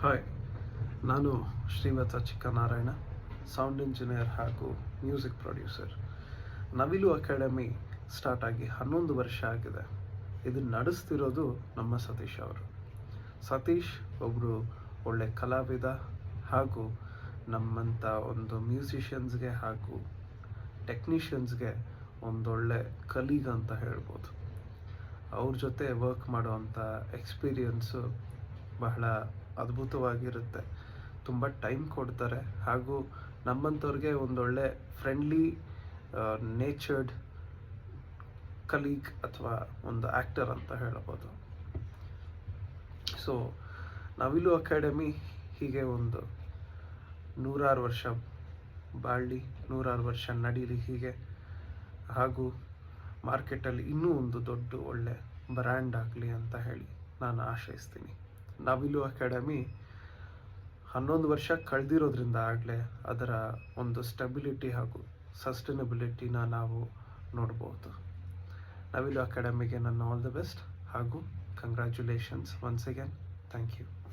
Hi ನಾನು ಶ್ರೀಮತ Chikkanarayana sound engineer ಹಾಗೂ music producer Navilu academy start ಆಗಿ ಹನ್ನೊಂದು ವರ್ಷ ಆಗಿದೆ. ಇದನ್ನು ನಡೆಸ್ತಿರೋದು ನಮ್ಮ ಸತೀಶ್ ಅವರು. ಸತೀಶ್ ಒಬ್ಬರು ಒಳ್ಳೆ ಕಲಾವಿದ ಹಾಗೂ ನಮ್ಮಂಥ ಒಂದು ಮ್ಯೂಸಿಷಿಯನ್ಸ್ಗೆ ಹಾಗೂ ಟೆಕ್ನಿಷಿಯನ್ಸ್ಗೆ ಒಂದೊಳ್ಳೆ ಕಲೀಗ್ ಅಂತ ಹೇಳ್ಬೋದು. ಅವ್ರ ಜೊತೆ ವರ್ಕ್ ಮಾಡೋವಂಥ ಎಕ್ಸ್ಪೀರಿಯನ್ಸು ಬಹಳ ಅದ್ಭುತವಾಗಿರುತ್ತೆ. ತುಂಬ ಟೈಮ್ ಕೊಡ್ತಾರೆ. ಹಾಗೂ ನಮ್ಮಂಥವ್ರಿಗೆ ಒಂದೊಳ್ಳೆ ಫ್ರೆಂಡ್ಲಿ ನೇಚರ್ಡ್ ಕಲೀಗ್ ಅಥವಾ ಒಂದು ಆ್ಯಕ್ಟರ್ ಅಂತ ಹೇಳ್ಬೋದು. ಸೊ ನವಿಲು ಅಕಾಡೆಮಿ ಹೀಗೆ ಒಂದು ನೂರಾರು ವರ್ಷ ಬಾಳಿ ನೂರಾರು ವರ್ಷ ನಡೀಲಿ ಹೀಗೆ. ಹಾಗೂ ಮಾರ್ಕೆಟಲ್ಲಿ ಇನ್ನೂ ಒಂದು ದೊಡ್ಡ ಒಳ್ಳೆ ಬ್ರ್ಯಾಂಡ್ ಆಗಲಿ ಅಂತ ಹೇಳಿ ನಾನು ಆಶಯಿಸ್ತೀನಿ ನವಿಲು ಅಕಾಡೆಮಿ ಹನ್ನೊಂದು ವರ್ಷ ಕಳೆದಿರೋದ್ರಿಂದ ಆಗಲೇ ಅದರ ಒಂದು ಸ್ಟೆಬಿಲಿಟಿ ಹಾಗೂ ಸಸ್ಟೈನಬಿಲಿಟಿನ ನಾವು ನೋಡ್ಬೋದು. ನವಿಲು ಅಕಾಡೆಮಿಗೆ ನನ್ನ ಆಲ್ ದ ಬೆಸ್ಟ್ ಹಾಗೂ congratulations once again. Thank you.